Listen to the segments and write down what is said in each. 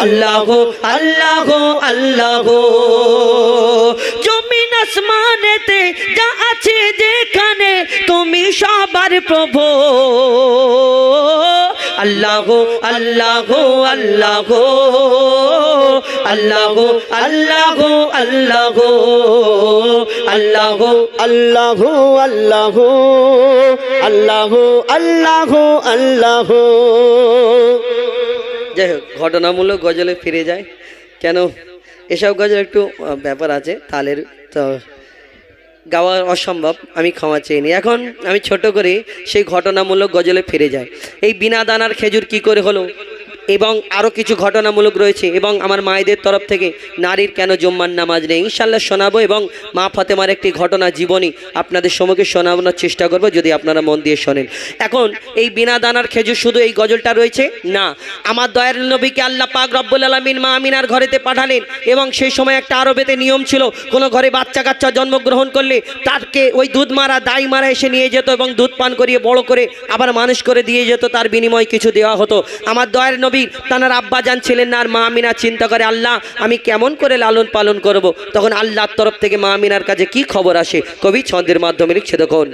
আল্লাহ আল্লাহ আল্লাহ। জমিন আসমানেতে যা আছে যেখানে তুমি সবার প্রভু। আল্লাহ আল্লাহ আল্লাহ। আল্লাহ আল্লাহ আল্লাহ। আল্লাহ, আল্লাহু আল্লাহু। আল্লাহু আল্লাহু আল্লাহু। যাই হোক ঘটনামূলক গজলে ফিরে যায়। কেন? এসব গজল একটু ব্যাপার আছে, তালের তো গাওয়া অসম্ভব, আমি ক্ষমা চেয়ে নিই। এখন আমি ছোট করে, সেই ঘটনামূলক গজলে ফিরে যাই। এই বিনা দানার খেজুর কি করে হলো? এবং আরও কিছু ঘটনামূলক রয়েছে এবং আমার মায়েদের তরফ থেকে নারীর কেন জম্মার নামাজ নেই? ইনশাল্লাহ শোনাবো এবং মা ফাতেমার একটি ঘটনা জীবনী আপনাদের সম্মুখে শোনানোর চেষ্টা করব যদি আপনারা মন দিয়ে শোনেন। এখন এই বিনা দানার খেজুর শুধু এই গজলটা রয়েছে? না। আমার দয়ার নবীকে আল্লাহ পাক রব্বুল আলমিন মা আমিনার ঘরেতে পাঠালেন এবং সেই সময় একটা আরবেতে নিয়ম ছিল, কোনো ঘরে বাচ্চা কাচ্চা জন্মগ্রহণ করলে তারকে ওই দুধ মারা, দাই মারা এসে নিয়ে যেত এবং দুধ পান করিয়ে বড় করে আবার মানুষ করে দিয়ে যেত, তার বিনিময়ে কিছু দেওয়া হতো। আমার দয়ার নবী তার আব্বা যান ছিলেন না, আর মা আমিনা চিন্তা করে, আল্লাহ, আমি কেমন করে লালন পালন করব। তখন আল্লাহর তরফ থেকে মা আমিনার কাছে কি খবর আসে কবি ছন্দের মাধ্যমে লিখছে দেখুন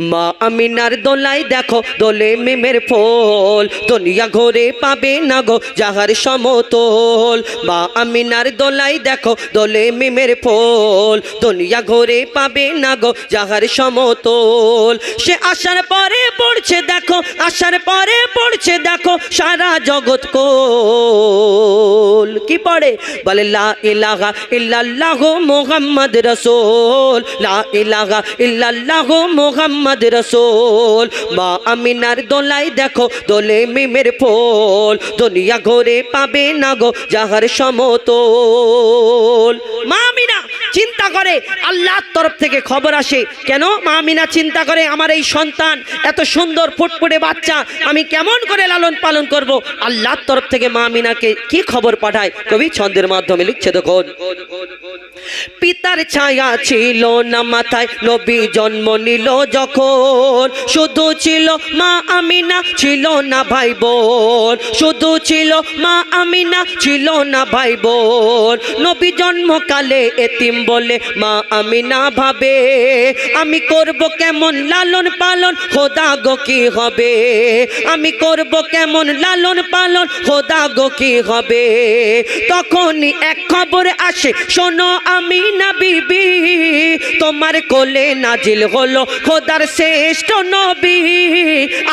মা আমিনার দোলাই দেখো, দোলে মেমের ফল। দুনিয়া ঘরে পাবে না গো যাহার সমতল। মা আমিনার দোলাই দেখো, দোলে মেমের ফল। দুনিয়া ঘরে পাবে না গো যাহার সমতল। সে আসার পরে পড়ছে দেখো আসার পরে পড়ছে দেখো, সারা জগৎ কোল। কি পড়ে? বলে, লা ইলাহা ইল্লাল্লাহ মুহাম্মদ রাসূল। লা ইলাহা ইল্লাল্লাহ মুহাম্মদ রাসূল। মা আমিনার দোলাই দেখো, দোলে মিমের ফল। দুনিয়া ঘরে পাবে না গো যাহার সমতল। মা আমিনা, চিন্তা করে, আল্লাহর তরফ থেকে খবর আসে। কেন? মা আমিনা চিন্তা করে, আমার এই সন্তান, এত সুন্দর ফুটফুটে বাচ্চা, আমি কেমন করে লালন পালন করব? আল্লাহর তরফ থেকে মা আমিনাকে কি খবর পাঠায়? কবি ছন্দের মাধ্যমে লিখছে দেখুন। পিতার ছায়া ছিল না, মাথায় নবী জন্ম নিল যখন। শুধু ছিল মা আমিনা, ছিল না ভাই বোন। শুধু ছিল মা আমিনা, ছিল না ভাই বোন। নবী জন্মকালে এতিম বলে মা আমিনা ভাবে। আমি করব কেমন লালন পালন, খোদা গো কি হবে? আমি করব কেমন লালন পালন, খোদা গো কি হবে? তখনই এক খবর আসে, শোনো আমি না বিবি, তোমার কোলে নাজিল হলো খোদার শ্রেষ্ঠ নবী।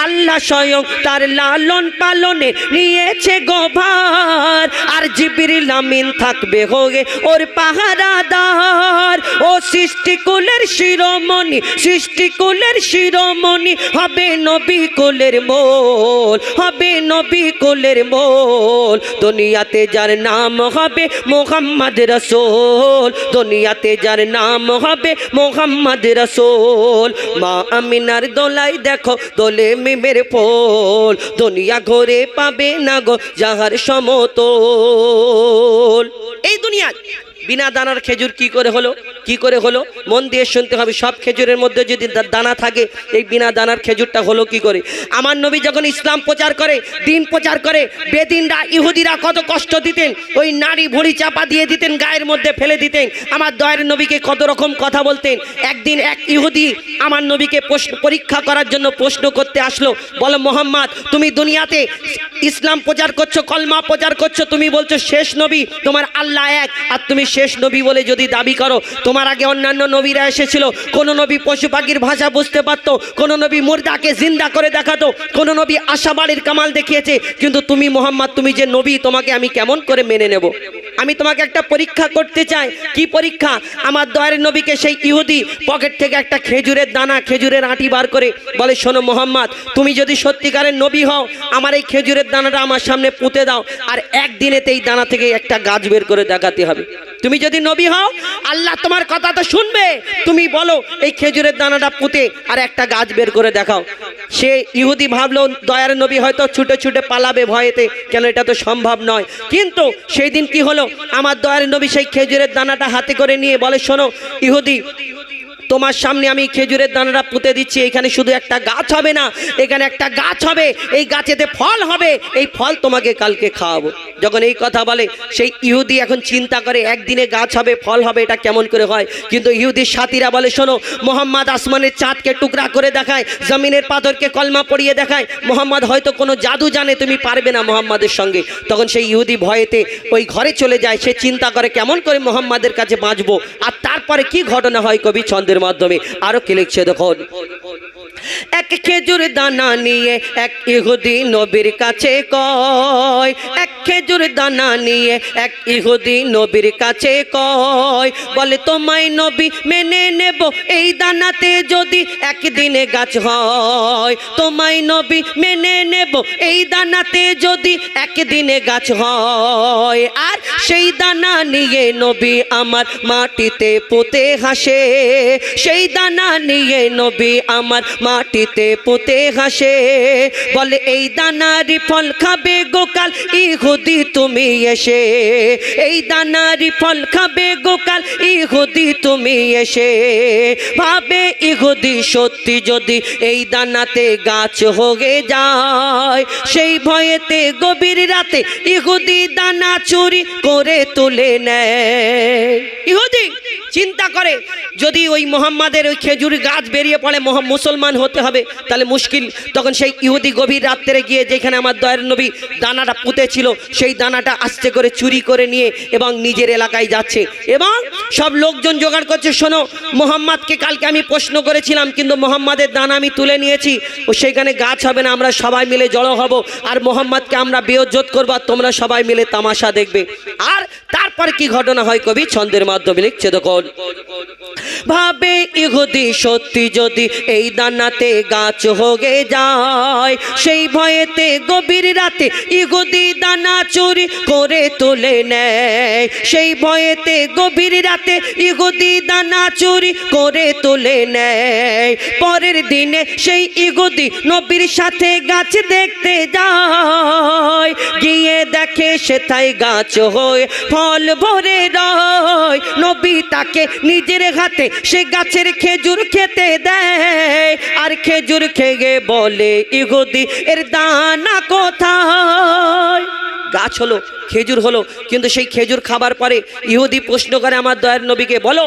আল্লাহ স্বয়ং তার লালন পালনে নিয়েছে গোভার, আর জিবিরিল আমিন থাকবে হয়ে ওর পাহারাদার। ও সৃষ্টিকুলের শিরোমণি সৃষ্টিকুলের শিরোমণি, হবে নবী কুলের মোল, হবে নবী কুলের মোল। দুনিয়াতে যার নাম হবে মোহাম্মদ রসোল দুনিয়াতে যার নাম হবে মোহাম্মদ রসোল। মা আমিনার দোলাই দেখো দোলে মিমের পোল দুনিয়া ঘরে পাবে না গো যাহার সমতল। এই দুনিয়া বিনা দানার খেজুর কি করে হলো? কি করে হলো? মন দিয়ে শুনতে হবে, সব খেজুরের মধ্যে যদি দানা থাকে, এই বিনা দানার খেজুরটা হলো কি করে? আমার নবী যখন ইসলাম প্রচার করে, দিন প্রচার করে, বেদিনরা, ইহুদিরা কত কষ্ট দিতেন, ওই নারী ভুড়ি চাপা দিয়ে দিতেন, গায়ের মধ্যে ফেলে দিতেন, আমার দয়ের নবীকে কত রকম কথা বলতেন। একদিন এক ইহুদি আমার নবীকে প্রশ্ন, পরীক্ষা করার জন্য প্রশ্ন করতে আসলো, বলো, মোহাম্মদ, তুমি দুনিয়াতে ইসলাম প্রচার করছ, কলমা প্রচার করছ, তুমি বলছো শেষ নবী, তোমার আল্লাহ এক, আর তুমি শেষ নবী বলে যদি দাবি করো তোমার আগে অন্যান্য নবীরা এসেছিল। কোন নবী পশু পাখির ভাষা বুঝতে পারতো, কোন নবী মুর্দাকে জিন্দা করে দেখাতো, কোন নবী আশাবাড়ির কামাল দেখিয়েছে। কিন্তু তুমি মোহাম্মদ, তুমি যে নবী, তোমাকে আমি কেমন করে মেনে নেব? আমি তোমাকে একটা পরীক্ষা করতে চাই। কি পরীক্ষা? আমার দয়ের নবীকে সেই ইহুদি পকেট থেকে একটা খেজুরের দানা, খেজুরের আঁটি বার করে বলে, শোনো মোহাম্মদ, তুমি যদি সত্যিকারের নবী হও, আমার এই খেজুরের দানাটা আমার সামনে পুঁতে দাও, আর একদিনেতে এই দানা থেকে একটা গাছ বের করে দেখাতে হবে। তুমি যদি নবী হও, আল্লাহ তোমার কথা তো শুনবে। তুমি বলো, এই খেজুরের দানাটা পুঁতে আর একটা গাছ বের করে দেখাও। সে ইহুদি ভাবলো, দয়ার নবী হয়তো ছুটে ছুটে পালাবে ভয়েতে। কেন এটা তো সম্ভব নয়। কিন্তু সেই দিন কি হলো? আমার দয়ার নবী সেই খেজুরের দানাটা হাতে করে নিয়ে বলে, শোনো, ইহুদি তোমার সামনে আমি খেজুরের দানাটা পুঁতে দিচ্ছি, এখানে শুধু একটা গাছ হবে না, এখানে একটা গাছ হবে, এই গাছেতে ফল হবে, এই ফল তোমাকে কালকে খাওয়াবো। যখন এই কথা বলে, সেই ইহুদি এখন চিন্তা করে, একদিনে গাছ হবে, ফল হবে, এটা কেমন করে হয়? কিন্তু ইহুদির সাথীরা বলে, শোনো, মোহাম্মদ আসমানের চাঁদকে টুকরা করে দেখায়, জমিনের পাথরকে কলমা পড়িয়ে দেখায়, মোহাম্মদ হয়তো কোনো জাদু জানে, তুমি পারবে না মোহাম্মদের সঙ্গে। তখন সেই ইহুদি ভয়েতে ওই ঘরে চলে যায়, সে চিন্তা করে, কেমন করে মোহাম্মদের কাছে বাঁচবো? আর তারপরে কি ঘটনা হয় কবি ছন্দের মাধ্যমে। আরও কি লিখছে দেখুন। এক খেজুর দানা নিয়ে এক ইহুদি নবীর কাছে কয়। এক খেজুর দানা নিয়ে এক ইহুদি নবীর কাছে কয়। বলে, তোমায় নবী মেনে নেব, এই দানাতে যদি একদিনে গাছ হয়। তোমায় নবী মেনে নেব, এই দানাতে যদি একদিনে গাছ হয়। সেই দানা নিয়ে নবী আমার মাটিতে পুঁতে হাসে। সেই দানা নিয়ে নবী আমার মাটিতে পুঁতে হাসে। বলে, এই দানারি ফল খাবে গোকাল ইহুদি তুমি এসে। এই দানারি ফল খাবে গোকাল ইহুদি তুমি এসে। ভাবে ইহুদি সত্যি যদি এই দানাতে গাছ হয়ে যায়, সেই ভয়েতে গভীর রাতে ইহুদি দানা চুরি করে তুলে নেয়। ইহুদি, চিন্তা করে, যদি ওই মোহাম্মদের ওই খেজুর গাছ বেরিয়ে পড়ে মুসলমান হতে হবে, তাহলে মুশকিল। তখন সেই ইহুদি গভীর রাত্রে গিয়ে যেখানে আমার দয়ের নবী দানাটা পুঁতে ছিল সেই দানাটা আস্তে করে চুরি করে নিয়ে এবং নিজের এলাকায় যাচ্ছে। এবং সব লোকজন জোগাড় করছে, শোনো, মোহাম্মদকে কালকে আমি প্রশ্ন করেছিলাম, কিন্তু মোহাম্মদের দানা আমি তুলে নিয়েছি। ও সেইখানে গাছ হবে না, আমরা সবাই মিলে জড়ো হব, আর মোহাম্মদকে আমরা বেয়জ্জত করব, আর তোমরা সবাই মিলে তামাশা দেখবে। আর তারপর কি ঘটনা হয় কবি? ছন্দের মাধ্যমে লিখছে তখন ভাবে ইহুদি সত্যি যদি এই দানাতে গাছ হয়ে যায়, সেই ভয়েতে গভীর রাতে ইহুদি দানা চুরি করে তুলে নেয়। সেই ভয়েতে গভীর রাতে ইহুদি দানা চুরি করে তুলে নেয়। পরের দিনে সেই ইহুদি নবীর সাথে গাছ দেখতে যায়, গিয়ে দেখে সেথায় গাছ হয়ে ফল ভরে রয়। নবী তাকে নিজের হাতে সে গাছের খেজুর খেতে দেয়। আর খেজুর খেয়ে বলে ইহুদি এর দানা কোথায়? গাছ হলো, খেজুর হলো, কিন্তু সেই খেজুর খাবার পরে ইহুদি প্রশ্ন করে আমার দয়ার নবীকে, বলো,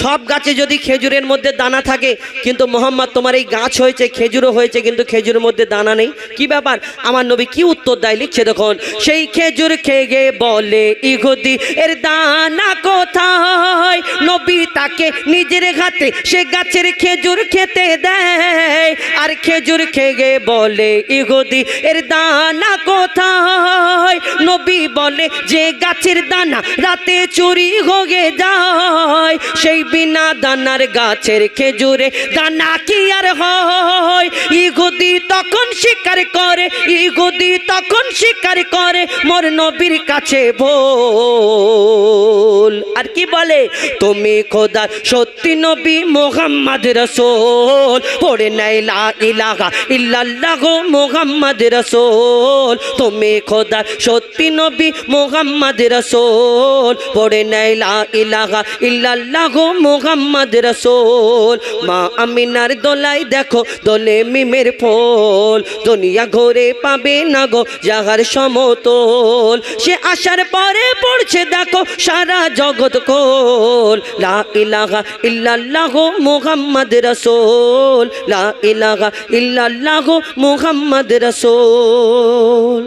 সব গাছে যদি খেজুরের মধ্যে দানা থাকে, কিন্তু মোহাম্মদ তোমার এই গাছ হয়েছে, খেজুরও হয়েছে, কিন্তু খেজুরের মধ্যে দানা নেই, কি ব্যাপার? আমার নবী কি উত্তর দেয়, লিখছে দেখুন, সেই খেজুর খেয়ে বলে ইহুদি, এর দানা কোথায়? নবী তাকে নিজের হাতে সে গাছের খেজুর খেতে দেয়, আর খেজুর খেয়ে বলে ইহুদি, এর দানা কোথায়? নবী বলে, যে গাছের দানা রাতে চুরি হয়ে যায়, সেই বিনা দানার গাছের খেজুরে দানা কি আর হয়? ইহুদি তখন স্বীকার করে, ইহুদি তখন স্বীকার করে, মোর নবীর কাছে ভোল। আর কি বলে, তুমি খোদার সত্যি নবী মোহাম্মদ রসোল। পড়ে নাই, লা ইলাহা ইল্লাল্লাহ মোহাম্মদ রসোল। তুমি খোদা সত্যি নবী মোহাম্মদ রসোল। পড়ে নাই লা ইলাহা ইল্লাল্লাহ মোহাম্মদ রসোল। মা আমিনার দোলাই দেখো দোলে মিমের ফোল। দুনিয়া ঘরে পাবে না গো যাহার সমতল। সে আসার পরে পড়ছে দেখো সারা জগৎ কোল। লা ইলাহা ইল্লাল্লাহ মুহাম্মদ রাসূল। লা ইলাহা ইল্লাল্লাহ মুহাম্মদ রাসূল।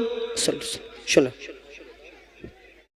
শোনো